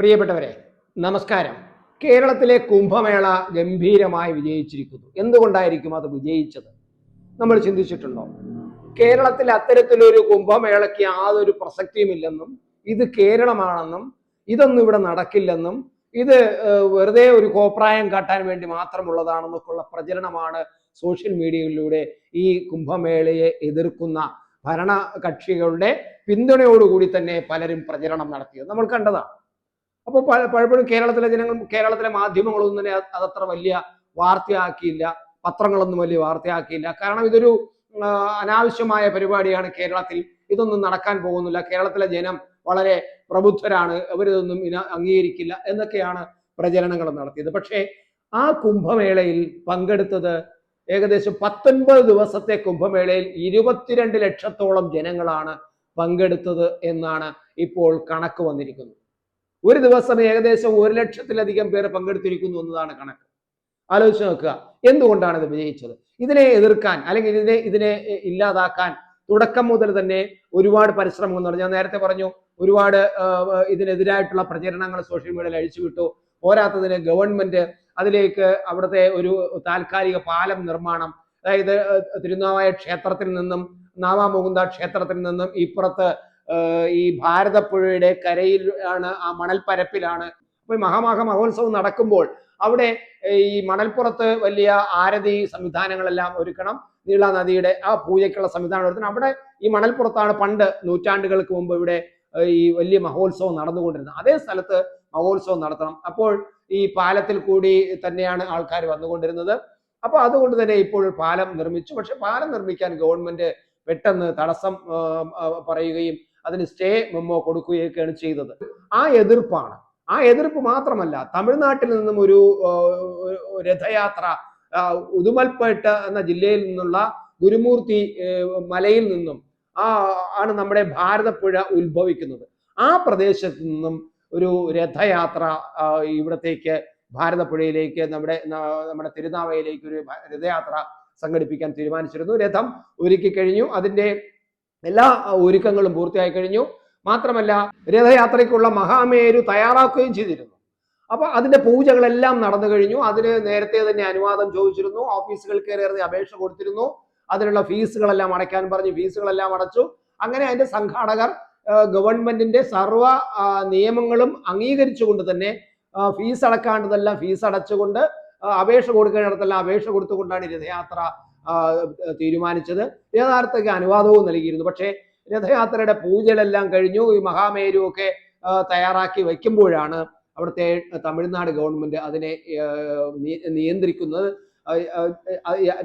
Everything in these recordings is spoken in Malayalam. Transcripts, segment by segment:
പ്രിയപ്പെട്ടവരെ നമസ്കാരം. കേരളത്തിലെ കുംഭമേള ഗംഭീരമായി വിജയിച്ചിരിക്കുന്നു. എന്തുകൊണ്ടായിരിക്കും അത് വിജയിച്ചത്? നമ്മൾ ചിന്തിച്ചിട്ടുണ്ടോ? കേരളത്തിൽ അത്തരത്തിലൊരു കുംഭമേളയ്ക്ക് യാതൊരു പ്രസക്തിയുമില്ലെന്നും ഇത് കേരളമാണെന്നും ഇതൊന്നും ഇവിടെ നടക്കില്ലെന്നും ഇത് വെറുതെ ഒരു കോപ്രായം കാട്ടാൻ വേണ്ടി മാത്രമുള്ളതാണെന്നൊക്കെയുള്ള പ്രചരണമാണ് സോഷ്യൽ മീഡിയയിലൂടെ ഈ കുംഭമേളയെ എതിർക്കുന്ന ഭരണ കക്ഷികളുടെ പിന്തുണയോടുകൂടി തന്നെ പലരും പ്രചരണം നടത്തിയത്. നമ്മൾ കണ്ടതാണ്. അപ്പോൾ പല പലപ്പോഴും കേരളത്തിലെ ജനങ്ങൾ കേരളത്തിലെ മാധ്യമങ്ങളൊന്നും തന്നെ അത് അതത്ര വലിയ വാർത്തയാക്കിയില്ല. പത്രങ്ങളൊന്നും വലിയ വാർത്തയാക്കിയില്ല. കാരണം ഇതൊരു അനാവശ്യമായ പരിപാടിയാണ് കേരളത്തിൽ. ഇതൊന്നും നടക്കാൻ പോകുന്നില്ല. കേരളത്തിലെ ജനം വളരെ പ്രബുദ്ധരാണ്. അവരിതൊന്നും ഇന അംഗീകരിക്കില്ല എന്നൊക്കെയാണ് പ്രചരണങ്ങൾ നടത്തിയത്. പക്ഷേ ആ കുംഭമേളയിൽ പങ്കെടുത്തത് ഏകദേശം പത്തൊൻപത് ദിവസത്തെ കുംഭമേളയിൽ ഇരുപത്തിരണ്ട് ലക്ഷത്തോളം ജനങ്ങളാണ് പങ്കെടുത്തത് എന്നാണ് ഇപ്പോൾ കണക്ക് വന്നിരിക്കുന്നത്. ഒരു ദിവസം ഏകദേശം ഒരു ലക്ഷത്തിലധികം പേർ പങ്കെടുത്തിരിക്കുന്നു എന്നതാണ് കണക്ക്. ആലോചിച്ച് നോക്കുക. എന്തുകൊണ്ടാണ് ഇത് വിജയിച്ചത്? ഇതിനെ എതിർക്കാൻ അല്ലെങ്കിൽ ഇതിനെ ഇതിനെ ഇല്ലാതാക്കാൻ തുടക്കം മുതൽ തന്നെ ഒരുപാട് പരിശ്രമങ്ങൾ നടന്നു ഞാൻ നേരത്തെ പറഞ്ഞു ഒരുപാട് ഇതിനെതിരായിട്ടുള്ള പ്രചരണങ്ങൾ സോഷ്യൽ മീഡിയയിൽ അഴിച്ചുവിട്ടു പോരാത്തതിന് ഗവൺമെന്റ് അതിലേക്ക് അവിടുത്തെ ഒരു താൽക്കാലിക പാലം നിർമ്മാണം അതായത് തിരുനാവായ ക്ഷേത്രത്തിൽ നിന്നും നാവാമുകുന്ദ ക്ഷേത്രത്തിൽ നിന്നും ഇപ്പുറത്ത് ഈ ഭാരതപ്പുഴയുടെ കരയിൽ ആണ് ആ മണൽപ്പരപ്പിലാണ്. ഇപ്പൊ ഈ മഹാമഹ മഹോത്സവം നടക്കുമ്പോൾ അവിടെ ഈ മണൽപ്പുറത്ത് വലിയ ആരതി സംവിധാനങ്ങളെല്ലാം ഒരുക്കണം. നീള നദിയുടെ ആ പൂജയ്ക്കുള്ള സംവിധാനം ഒരുക്കണം. അവിടെ ഈ മണൽപ്പുറത്താണ് പണ്ട് നൂറ്റാണ്ടുകൾക്ക് മുമ്പ് ഇവിടെ ഈ വലിയ മഹോത്സവം നടന്നുകൊണ്ടിരുന്നത്. അതേ സ്ഥലത്ത് മഹോത്സവം നടത്തണം. അപ്പോൾ ഈ പാലത്തിൽ കൂടി തന്നെയാണ് ആൾക്കാർ വന്നുകൊണ്ടിരുന്നത്. അപ്പൊ അതുകൊണ്ട് തന്നെ ഇപ്പോൾ പാലം നിർമ്മിച്ചു. പക്ഷെ പാലം നിർമ്മിക്കാൻ ഗവൺമെന്റ് പെട്ടെന്ന് തടസ്സം പറയുകയും അതിന് സ്റ്റേ മെമ്മോ കൊടുക്കുകയൊക്കെയാണ് ചെയ്തത്. ആ എതിർപ്പാണ്. ആ എതിർപ്പ് മാത്രമല്ല തമിഴ്നാട്ടിൽ നിന്നും ഒരു രഥയാത്ര ഉദുമൽപേട്ട എന്ന ജില്ലയിൽ നിന്നുള്ള ഗുരുമൂർത്തി മലയിൽ നിന്നും ആ ആണ് നമ്മുടെ ഭാരതപ്പുഴ ഉത്ഭവിക്കുന്നത്. ആ പ്രദേശത്ത് നിന്നും ഒരു രഥയാത്ര ഇവിടത്തേക്ക് ഭാരതപ്പുഴയിലേക്ക് നമ്മുടെ നമ്മുടെ തിരുനാവയിലേക്ക് ഒരു രഥയാത്ര സംഘടിപ്പിക്കാൻ തീരുമാനിച്ചിരുന്നു. രഥം ഒരുക്കി കഴിഞ്ഞു. അതിന്റെ എല്ലാ ഒരുക്കങ്ങളും പൂർത്തിയായി കഴിഞ്ഞു. മാത്രമല്ല രഥയാത്രയ്ക്കുള്ള മഹാമേരു തയ്യാറാക്കുകയും ചെയ്തിരുന്നു. അപ്പൊ അതിന്റെ പൂജകളെല്ലാം നടന്നു കഴിഞ്ഞു. അതിന് നേരത്തെ തന്നെ അനുവാദം ചോദിച്ചിരുന്നു. ഓഫീസുകൾ കയറി അപേക്ഷ കൊടുത്തിരുന്നു. അതിനുള്ള ഫീസുകളെല്ലാം അടയ്ക്കാൻ പറഞ്ഞു. ഫീസുകളെല്ലാം അടച്ചു. അങ്ങനെ അതിന്റെ സംഘാടകർ ഗവൺമെന്റിന്റെ സർവ നിയമങ്ങളും അംഗീകരിച്ചുകൊണ്ട് തന്നെ ഫീസ് അടക്കാണ്ടതെല്ലാം ഫീസ് അടച്ചുകൊണ്ട് അപേക്ഷ കൊടുക്കേണ്ടിടത്തെല്ലാം അപേക്ഷ കൊടുത്തുകൊണ്ടാണ് രഥയാത്ര തീരുമാനിച്ചത്. യഥാർത്ഥക്ക് അനുവാദവും നൽകിയിരുന്നു. പക്ഷേ രഥയാത്രയുടെ പൂജകളെല്ലാം കഴിഞ്ഞു. ഈ മഹാമേരു ഒക്കെ തയ്യാറാക്കി വയ്ക്കുമ്പോഴാണ് അവിടുത്തെ തമിഴ്നാട് ഗവൺമെന്റ് അതിനെ നിയന്ത്രിക്കുന്നത്.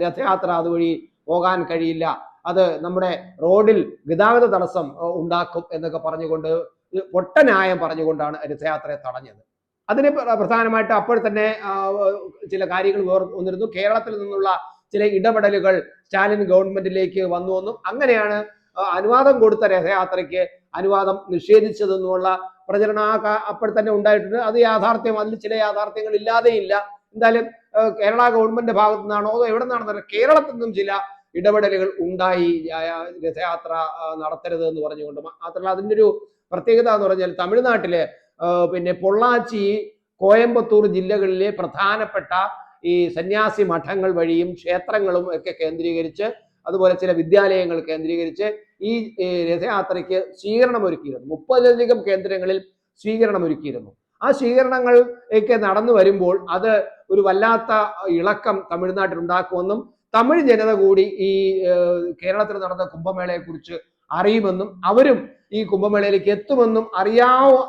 രഥയാത്ര അതുവഴി പോകാൻ കഴിയില്ല. അത് നമ്മുടെ റോഡിൽ ഗതാഗത തടസ്സം ഉണ്ടാക്കും എന്നൊക്കെ പറഞ്ഞുകൊണ്ട് പൊട്ടന്യായം പറഞ്ഞുകൊണ്ടാണ് രഥയാത്രയെ തടഞ്ഞത്. അതിന് പ്രധാനമായിട്ട് അപ്പോൾ തന്നെ ചില കാര്യങ്ങൾ വേർ വന്നിരുന്നു. കേരളത്തിൽ നിന്നുള്ള ചില ഇടപെടലുകൾ സ്റ്റാലിൻ ഗവൺമെന്റിലേക്ക് വന്നു എന്നും അങ്ങനെയാണ് അനുവാദം കൊടുത്ത രഥയാത്രയ്ക്ക് അനുവാദം നിഷേധിച്ചതെന്നുള്ള പ്രചരണം ആ കാ- അപ്പോൾ തന്നെ ഉണ്ടായിട്ടുണ്ട്. അത് യാഥാർത്ഥ്യം അതിൽ ചില യാഥാർത്ഥ്യങ്ങൾ ഇല്ലാതെയില്ല. എന്തായാലും കേരള ഗവൺമെന്റിന്റെ ഭാഗത്തു നിന്നാണോ അതോ എവിടെ നിന്നാണെന്ന് കേരളത്തിൽ നിന്നും ചില ഇടപെടലുകൾ ഉണ്ടായി രഥയാത്ര നടത്തരുത് എന്ന് പറഞ്ഞുകൊണ്ട് മാത്രമല്ല അതിന്റെ ഒരു പ്രത്യേകത എന്ന് പറഞ്ഞാൽ തമിഴ്നാട്ടിലെ പിന്നെ പൊള്ളാച്ചി കോയമ്പത്തൂർ ജില്ലകളിലെ പ്രധാനപ്പെട്ട ഈ സന്യാസി മഠങ്ങൾ വഴിയും ക്ഷേത്രങ്ങളും ഒക്കെ കേന്ദ്രീകരിച്ച് അതുപോലെ ചില വിദ്യാലയങ്ങൾ കേന്ദ്രീകരിച്ച് ഈ രഥയാത്രയ്ക്ക് സ്വീകരണം ഒരുക്കിയിരുന്നു. മുപ്പതിലധികം കേന്ദ്രങ്ങളിൽ സ്വീകരണം ഒരുക്കിയിരുന്നു. ആ സ്വീകരണങ്ങൾ ഒക്കെ നടന്നു വരുമ്പോൾ അത് ഒരു വല്ലാത്ത ഇളക്കം തമിഴ്നാട്ടിൽ ഉണ്ടാക്കുമെന്നും തമിഴ് ജനത കൂടി ഈ കേരളത്തിൽ നടന്ന കുംഭമേളയെക്കുറിച്ച് അറിയുമെന്നും അവരും ഈ കുംഭമേളയിലേക്ക് എത്തുമെന്നും അറിയാവോ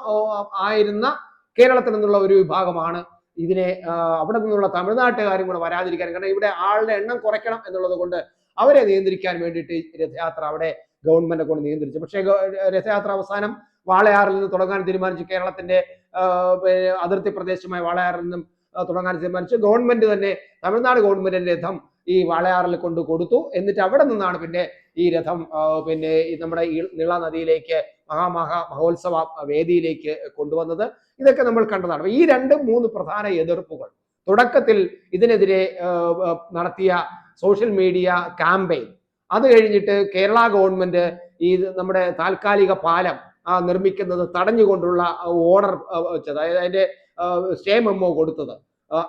ആയിരുന്ന കേരളത്തിൽ നിന്നുള്ള ഒരു വിഭാഗമാണ് ഇതിനെ അവിടെ നിന്നുള്ള തമിഴ്നാട്ടുകാരും കൂടെ വരാതിരിക്കാൻ കാരണം ഇവിടെ ആളുടെ എണ്ണം കുറയ്ക്കണം എന്നുള്ളത് കൊണ്ട് അവരെ നിയന്ത്രിക്കാൻ വേണ്ടിയിട്ട് രഥയാത്ര അവിടെ ഗവൺമെന്റ് കൊണ്ട് നിയന്ത്രിച്ചു. പക്ഷേ രഥയാത്ര അവസാനം വാളയാറിൽ നിന്ന് തുടങ്ങാൻ തീരുമാനിച്ചു. കേരളത്തിന്റെ അതിർത്തി പ്രദേശമായ വാളയാറിൽ നിന്നും തുടങ്ങാൻ തീരുമാനിച്ചു. ഗവൺമെന്റ് തന്നെ തമിഴ്നാട് ഗവൺമെന്റിന്റെ രഥം ഈ വാളയാറിൽ കൊണ്ട് കൊടുത്തു. എന്നിട്ട് അവിടെ നിന്നാണ് പിന്നെ ഈ രഥം പിന്നെ നമ്മുടെ ഈ നിള നദിയിലേക്ക് മഹാമഹ മഹോത്സവ വേദിയിലേക്ക് കൊണ്ടുവന്നത് ഇതൊക്കെ നമ്മൾ കണ്ടതാണ്. ഈ രണ്ട് മൂന്ന് പ്രധാന എതിർപ്പുകൾ. തുടക്കത്തിൽ ഇതിനെതിരെ നടത്തിയ സോഷ്യൽ മീഡിയ ക്യാമ്പയിൻ. അത് കഴിഞ്ഞിട്ട് കേരള ഗവൺമെന്റ് ഈ നമ്മുടെ താൽക്കാലിക പാലം നിർമ്മിക്കുന്നത് തടഞ്ഞുകൊണ്ടുള്ള ഓർഡർ വെച്ചത്. അതായത് അതിന്റെ സ്റ്റേ മെമ്മോ കൊടുത്തത്.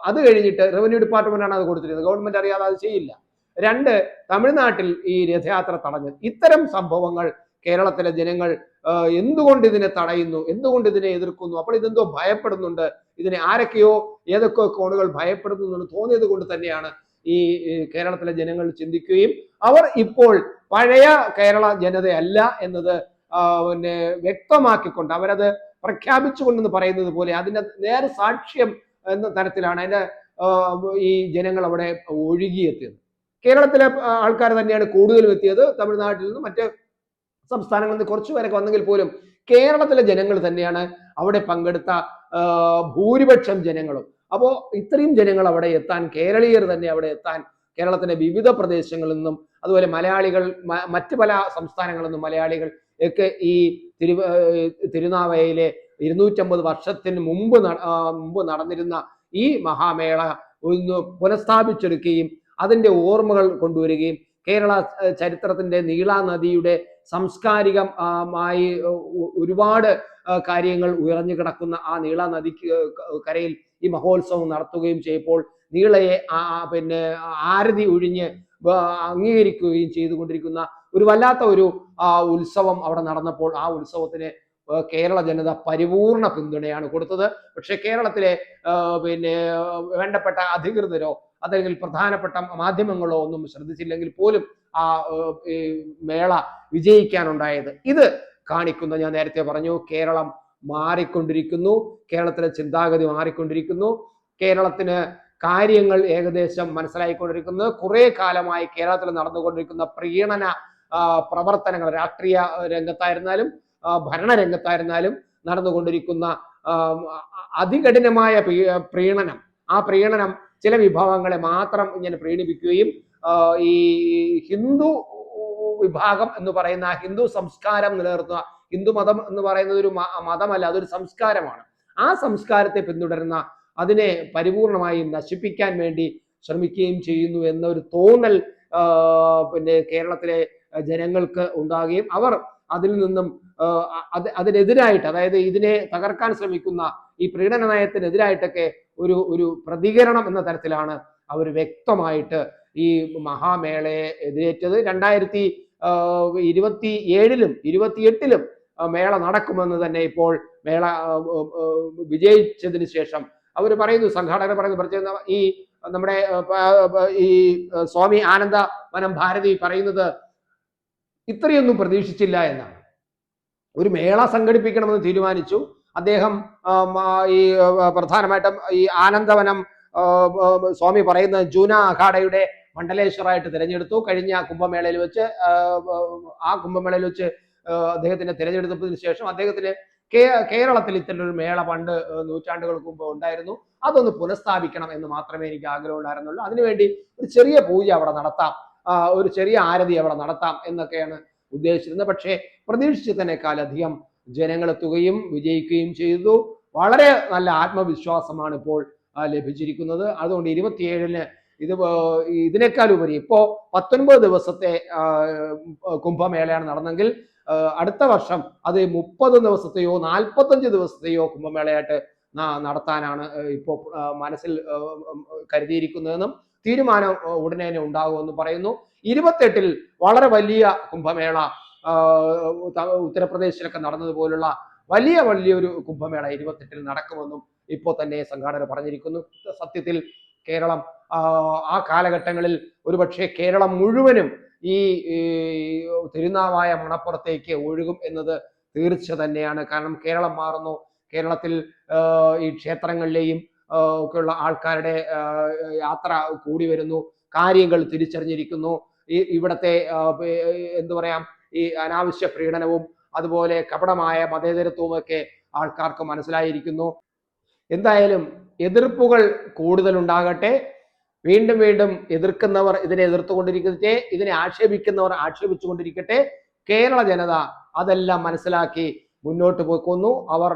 അത് കഴിഞ്ഞിട്ട് റവന്യൂ ഡിപ്പാർട്ട്മെന്റാണ് അത് കൊടുത്തിരുന്നത്. ഗവൺമെന്റ് അറിയാതെ അത് ചെയ്യില്ല. രണ്ട് തമിഴ്നാട്ടിൽ ഈ രഥയാത്ര തടഞ്ഞത്. ഇത്തരം സംഭവങ്ങൾ കേരളത്തിലെ ജനങ്ങൾ എന്തുകൊണ്ട് ഇതിനെ തടയുന്നു? എന്തുകൊണ്ട് ഇതിനെ എതിർക്കുന്നു? അപ്പോൾ ഇതെന്തോ ഭയപ്പെടുന്നുണ്ട്. ഇതിനെ ആരൊക്കെയോ ഏതൊക്കെ കോണുകൾ ഭയപ്പെടുന്നു തോന്നിയത് കൊണ്ട് തന്നെയാണ് ഈ കേരളത്തിലെ ജനങ്ങൾ ചിന്തിക്കുകയും അവർ ഇപ്പോൾ പഴയ കേരള ജനതയല്ല എന്നത് പിന്നെ വ്യക്തമാക്കിക്കൊണ്ട് അവരത് പ്രഖ്യാപിച്ചുകൊണ്ടെന്ന് പറയുന്നത് പോലെ അതിന്റെ നേർ സാക്ഷ്യം എന്ന തരത്തിലാണ് അതിന്റെ ഈ ജനങ്ങൾ അവിടെ ഒഴുകിയെത്തിയത്. കേരളത്തിലെ ആൾക്കാർ തന്നെയാണ് കൂടുതലും എത്തിയത് തമിഴ്നാട്ടിൽ നിന്നും മറ്റ് സംസ്ഥാനങ്ങളിൽ നിന്ന് കുറച്ചു പേരൊക്കെ വന്നെങ്കിൽ പോലും കേരളത്തിലെ ജനങ്ങൾ തന്നെയാണ് അവിടെ പങ്കെടുത്ത ഭൂരിപക്ഷം ജനങ്ങളും. അപ്പോൾ ഇത്രയും ജനങ്ങൾ അവിടെ എത്താൻ കേരളീയർ തന്നെ അവിടെ എത്താൻ കേരളത്തിന്റെ വിവിധ പ്രദേശങ്ങളിൽ നിന്നും അതുപോലെ മലയാളികൾ മറ്റ് പല സംസ്ഥാനങ്ങളിൽ നിന്നും മലയാളികൾ ഒക്കെ ഈ തിരു തിരുനാവയിലെ ഇരുന്നൂറ്റമ്പത് വർഷത്തിന് മുമ്പ് മുമ്പ് നടന്നിരുന്ന ഈ മഹാമേള ഒന്ന് പുനഃസ്ഥാപിച്ചെടുക്കുകയും അതിന്റെ ഓർമ്മകൾ കൊണ്ടുവരികയും കേരള ചരിത്രത്തിന്റെ നീളാ നദിയുടെ സാംസ്കാരികം ആയി ഒരുപാട് കാര്യങ്ങൾ ഉയർന്നു കിടക്കുന്ന ആ നീള നദിക്ക് കരയിൽ ഈ മഹോത്സവം നടത്തുകയും ചെയ്യുമ്പോൾ നീളയെ പിന്നെ ആരതി ഒഴിഞ്ഞ് അംഗീകരിക്കുകയും ചെയ്തുകൊണ്ടിരിക്കുന്ന ഒരു വല്ലാത്ത ഒരു ഉത്സവം അവിടെ നടന്നപ്പോൾ ആ ഉത്സവത്തിന് കേരള ജനത പരിപൂർണ പിന്തുണയാണ് കൊടുത്തത്. പക്ഷെ കേരളത്തിലെ പിന്നെ വേണ്ടപ്പെട്ട അധികൃതരോ അല്ലെങ്കിൽ പ്രധാനപ്പെട്ട മാധ്യമങ്ങളോ ഒന്നും ശ്രദ്ധിച്ചില്ലെങ്കിൽ പോലും ആ മേള വിജയിക്കാനുണ്ടായത്. ഇത് കാണിക്കുന്ന ഞാൻ നേരത്തെ പറഞ്ഞു കേരളം മാറിക്കൊണ്ടിരിക്കുന്നു കേരളത്തിലെ ചിന്താഗതി മാറിക്കൊണ്ടിരിക്കുന്നു കേരളത്തിന് കാര്യങ്ങൾ ഏകദേശം മനസ്സിലായിക്കൊണ്ടിരിക്കുന്നു കുറെ കാലമായി കേരളത്തിൽ നടന്നുകൊണ്ടിരിക്കുന്ന പ്രീണന പ്രവർത്തനങ്ങൾ രാഷ്ട്രീയ രംഗത്തായിരുന്നാലും ഭരണ ഭരണരംഗത്തായിരുന്നാലും നടന്നുകൊണ്ടിരിക്കുന്ന അതികഠിനമായ പ്രീണനം ആ പ്രീണനം ചില വിഭാഗങ്ങളെ മാത്രം ഇങ്ങനെ പ്രീണിപ്പിക്കുകയും ഈ ഹിന്ദു വിഭാഗം എന്ന് പറയുന്ന ഹിന്ദു സംസ്കാരം നിലനിർത്തുന്ന ഹിന്ദു മതം എന്ന് പറയുന്നത് ഒരു മതമല്ല അതൊരു സംസ്കാരമാണ്. ആ സംസ്കാരത്തെ പിന്തുടരുന്ന അതിനെ പരിപൂർണമായി നശിപ്പിക്കാൻ വേണ്ടി ശ്രമിക്കുകയും ചെയ്യുന്നു എന്നൊരു തോന്നൽ പിന്നെ കേരളത്തിലെ ജനങ്ങൾക്ക് ഉണ്ടാകുകയും അവർ അതിൽ നിന്നും അത് അതിനെതിരായിട്ട് അതായത് ഇതിനെ തകർക്കാൻ ശ്രമിക്കുന്ന ഈ പ്രീണന നയത്തിനെതിരായിട്ടൊക്കെ ഒരു ഒരു പ്രതികരണം എന്ന തരത്തിലാണ് അവർ വ്യക്തമായിട്ട് ഈ മഹാമേളയെ എതിരേറ്റത്. രണ്ടായിരത്തി ഇരുപത്തി ഏഴിലും ഇരുപത്തിയെട്ടിലും മേള നടക്കുമെന്ന് തന്നെ ഇപ്പോൾ മേള വിജയിച്ചതിന് ശേഷം അവർ പറയുന്നു സംഘാടകർ പറയുന്നു ഈ നമ്മുടെ ഈ സ്വാമി ആനന്ദ വനം ഭാരതി പറയുന്നത് ഇത്രയൊന്നും പ്രതീക്ഷിച്ചില്ല എന്നാണ്. ഒരു മേള സംഘടിപ്പിക്കണമെന്ന് തീരുമാനിച്ചു. അദ്ദേഹം ഈ പ്രധാനമായിട്ടും ഈ ആനന്ദവനം സ്വാമി പറയുന്ന ജൂന അഖാഡയുടെ മണ്ഡലേശ്വറായിട്ട് തിരഞ്ഞെടുത്തു. കഴിഞ്ഞ കുംഭമേളയിൽ വെച്ച് ആ, കുംഭമേളയിൽ വെച്ച് അദ്ദേഹത്തിന്റെ അദ്ദേഹത്തിനെ തിരഞ്ഞെടുത്തതിന് ശേഷം അദ്ദേഹത്തിന് കേരളത്തിൽ ഇത്തരൊരു മേള പണ്ട് നൂറ്റാണ്ടുകൾക്ക് മുമ്പ് ഉണ്ടായിരുന്നു. അതൊന്ന് പുനഃസ്ഥാപിക്കണം എന്ന് മാത്രമേ എനിക്ക് ആഗ്രഹം ഉണ്ടായിരുന്നുള്ളൂ അതിനുവേണ്ടി ഒരു ചെറിയ പൂജ അവിടെ നടത്താം. ഒരു ചെറിയ ആരതി അവിടെ നടത്താം എന്നൊക്കെയാണ് ഉദ്ദേശിച്ചിരുന്നത്. പക്ഷേ പ്രതീക്ഷിച്ചതിനേക്കാളധികം ജനങ്ങൾ എത്തുകയും വിജയിക്കുകയും ചെയ്തു. വളരെ നല്ല ആത്മവിശ്വാസമാണ് ഇപ്പോൾ ലഭിച്ചിരിക്കുന്നത്. അതുകൊണ്ട് ഇരുപത്തിയേഴിന് ഇത് ഇതിനേക്കാൾ ഉപരി ഇപ്പോ പത്തൊൻപത് ദിവസത്തെ കുംഭമേളയാണ് നടന്നെങ്കിൽ അടുത്ത വർഷം അത് മുപ്പത് ദിവസത്തെയോ നാൽപ്പത്തഞ്ച് ദിവസത്തെയോ കുംഭമേളയായിട്ട് നടത്താനാണ് ഇപ്പോൾ മനസ്സിൽ കരുതിയിരിക്കുന്നതെന്നും തീരുമാനം ഉടനെ തന്നെ ഉണ്ടാകുമെന്ന് പറയുന്നു. ഇരുപത്തെട്ടിൽ വളരെ വലിയ കുംഭമേള ഉത്തർപ്രദേശിലൊക്കെ നടന്നതുപോലുള്ള വലിയ വലിയൊരു കുംഭമേള ഇരുപത്തെട്ടിൽ നടക്കുമെന്നും ഇപ്പോൾ തന്നെ സംഘാടകർ പറഞ്ഞിരിക്കുന്നു. സത്യത്തിൽ കേരളം ആ, കാലഘട്ടങ്ങളിൽ ഒരുപക്ഷെ കേരളം മുഴുവനും ഈ തിരുനാവായ മണപ്പുറത്തേക്ക് ഒഴുകും എന്നത് തീർച്ച തന്നെയാണ് കാരണം കേരളം മാറുന്നു. കേരളത്തിൽ ഈ ക്ഷേത്രങ്ങളിലെയും ഒക്കെയുള്ള ആൾക്കാരുടെ യാത്ര കൂടി വരുന്നു. കാര്യങ്ങൾ തിരിച്ചറിഞ്ഞിരിക്കുന്നു. ഈ ഇവിടത്തെ എന്തു പറയാം ഈ അനാവശ്യ പ്രീണനവും അതുപോലെ കപടമായ മതേതരത്വവും ഒക്കെ ആൾക്കാർക്ക് മനസ്സിലായിരിക്കുന്നു. എന്തായാലും എതിർപ്പുകൾ കൂടുതൽ ഉണ്ടാകട്ടെ വീണ്ടും വീണ്ടും എതിർക്കുന്നവർ ഇതിനെ എതിർത്തുകൊണ്ടിരിക്കട്ടെ. ഇതിനെ ആക്ഷേപിക്കുന്നവർ ആക്ഷേപിച്ചുകൊണ്ടിരിക്കട്ടെ. കേരള ജനത അതെല്ലാം മനസ്സിലാക്കി മുന്നോട്ട് പോയിക്കൊന്നു. അവർ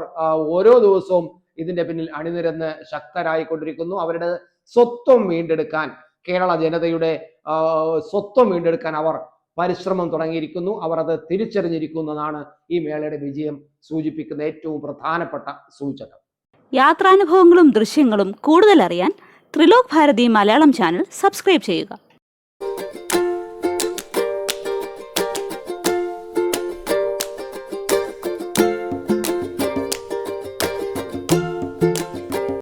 ഓരോ ദിവസവും ഇതിന്റെ പിന്നിൽ അണിനിരന്ന് ശക്തരായിക്കൊണ്ടിരിക്കുന്നു. അവരുടെ സ്വത്വം വീണ്ടെടുക്കാൻ കേരള ജനതയുടെ സ്വത്വം വീണ്ടെടുക്കാൻ അവർ പരിശ്രമം തുടങ്ങിയിരിക്കുന്നു. അവർ അത് തിരിച്ചറിഞ്ഞിരിക്കുന്നതാണ് ഈ മേളയുടെ വിജയം സൂചിപ്പിക്കുന്ന ഏറ്റവും പ്രധാനപ്പെട്ട സൂചകം. യാത്രാനുഭവങ്ങളും ദൃശ്യങ്ങളും കൂടുതൽ അറിയാൻ ത്രിലോക് ഭാരതി മലയാളം ചാനൽ സബ്സ്ക്രൈബ് ചെയ്യുക.